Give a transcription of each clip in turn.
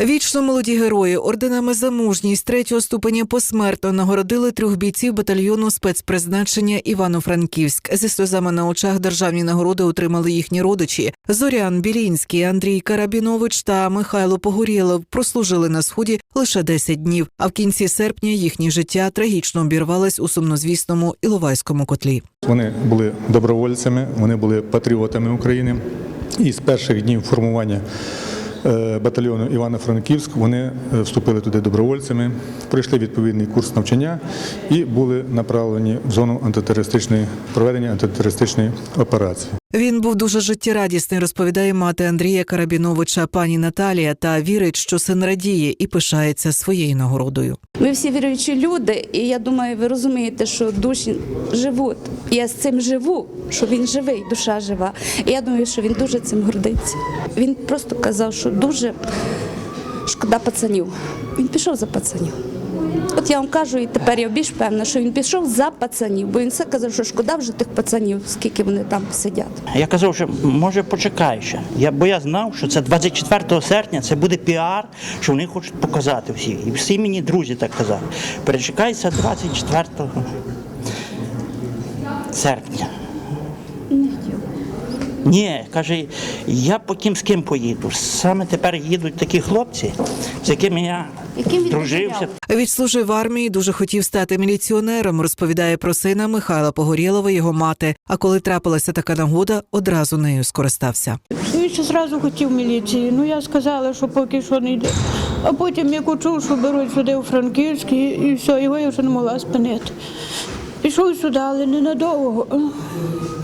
Вічно молоді герої орденами за мужність третього ступеня посмертно нагородили трьох бійців батальйону спецпризначення Івано-Франківськ. Зі сльозами на очах державні нагороди отримали їхні родичі. Зорян Білінський, Андрій Карабінович та Михайло Погорєлов прослужили на сході лише 10 днів. А в кінці серпня їхнє життя трагічно обірвалось у сумнозвісному Іловайському котлі. Вони були добровольцями, вони були патріотами України. І з перших днів формування батальйону Івано-Франківськ вони е, вступили туди добровольцями, пройшли відповідний курс навчання і були направлені в зону антитерористичної проведення антитерористичної операції. Він був дуже життєрадісний, розповідає мати Андрія Карабіновича, пані Наталія, та вірить, що син радіє і пишається своєю нагородою. Ми всі віруючі люди, і я думаю, ви розумієте, що душі живуть. Я з цим живу, що він живий, душа жива. І я думаю, що він дуже цим гордиться. Він просто казав, що дуже шкода пацанів. Він пішов за пацанів. От я вам кажу, і тепер я більш певна, що він пішов за пацанів, бо він все казав, що шкода вже тих пацанів, скільки вони там сидять. Я казав, що може почекай ще. Я, бо я знав, що це 24 серпня це буде піар, що вони хочуть показати всі. І всі мені друзі так казали. Перечекайся 24 серпня. Ні, каже, я потім з ким поїду. Саме тепер їдуть такі хлопці, з якими я Яким він дружився. Відслужив в армії, дуже хотів стати міліціонером. Розповідає про сина Михайла Погорєлова, його мати. А коли трапилася така нагода, одразу нею скористався. Він ще зразу хотів міліції. Ну я сказала, що поки що не йде. А потім як почув, що беруть сюди у Франківськ, і, і все, його я вже не могла спинити. Пішов сюди, але ненадовго.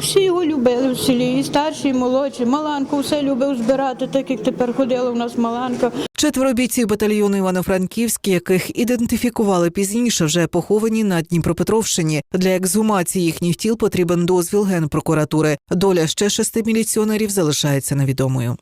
Всі його любили в селі, і старші, і молодші. Маланку все любив збирати, так як тепер ходила у нас Маланка. Четверо бійців батальйону Івано-Франківськ, яких ідентифікували пізніше, вже поховані на Дніпропетровщині. Для ексгумації їхніх тіл потрібен дозвіл генпрокуратури. Доля ще шести міліціонерів залишається невідомою.